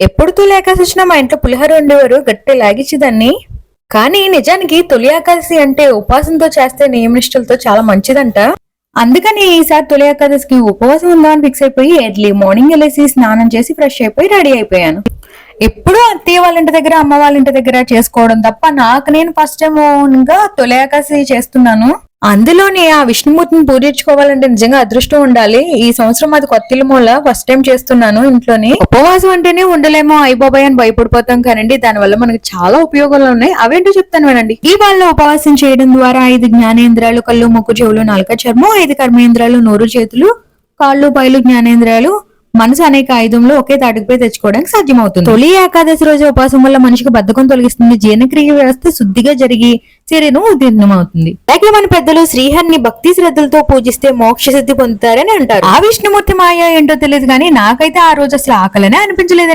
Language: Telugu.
ఎప్పుడు తొలి ఏకాదశి వచ్చినా మా ఇంట్లో పులిహోర ఉండేవారు గట్టి లాగించేదాన్ని కానీ నిజానికి తొలి ఆకాశి అంటే ఉపవాసంతో చేస్తే నియమనిష్టలతో చాలా మంచిదంట. అందుకని ఈసారి తొలి ఏకాదశికి ఉపవాసం ఉందామని ఫిక్స్ అయిపోయి ఎర్లీ మార్నింగ్ వెళ్ళేసి స్నానం చేసి ఫ్రెష్ అయిపోయి రెడీ అయిపోయాను. ఎప్పుడూ అత్తయ్య వాళ్ళ ఇంటి దగ్గర అమ్మ వాళ్ళ ఇంటి దగ్గర చేసుకోవడం తప్ప నాకు నేను ఫస్ట్ టైం గా తొలి ఏకాదశి చేస్తున్నాను. అందులోనే ఆ విష్ణుమూర్తిని పూజించుకోవాలంటే నిజంగా అదృష్టం ఉండాలి. ఈ సంవత్సరం అది కొత్త మూల ఫస్ట్ టైం చేస్తున్నాను ఇంట్లోనే. ఉపవాసం అంటేనే ఉండలేమో అయిపోబాయ్ అని భయపడిపోతాం కానండి. దానివల్ల మనకి చాలా ఉపయోగాలు ఉన్నాయి. అవేంటో చెప్తాను వినండి. ఈ వాళ్ళ ఉపవాసం చేయడం ద్వారా ఐదు జ్ఞానేంద్రాలు కళ్ళు ముక్కు చెవులు నాలుక చర్మం ఐదు కర్మేంద్రాలు నోరు చేతులు కాళ్ళు బయలు జ్ఞానేంద్రాలు మనసు అనేక ఆయుధంలో ఒకే తాటిపై తెచ్చుకోవడానికి సాధ్యమవుతుంది. తొలి ఏకాదశి రోజు ఉపాసం వల్ల మనిషికి బద్ధకం తొలగిస్తుంది. జీర్ణక్రియ వ్యవస్థ శుద్ధిగా జరిగి శరీరం ఉద్దీర్ణమవుతుంది అలాగే మన పెద్దలు శ్రీహరిని భక్తి శ్రద్ధలతో పూజిస్తే మోక్ష సిద్ధి పొందుతారని అంటారు. ఆ విష్ణుమూర్తి మాయ ఏంటో తెలియదు కానీ నాకైతే ఆ రోజు అసలు ఆకలనే అనిపించలేదండి.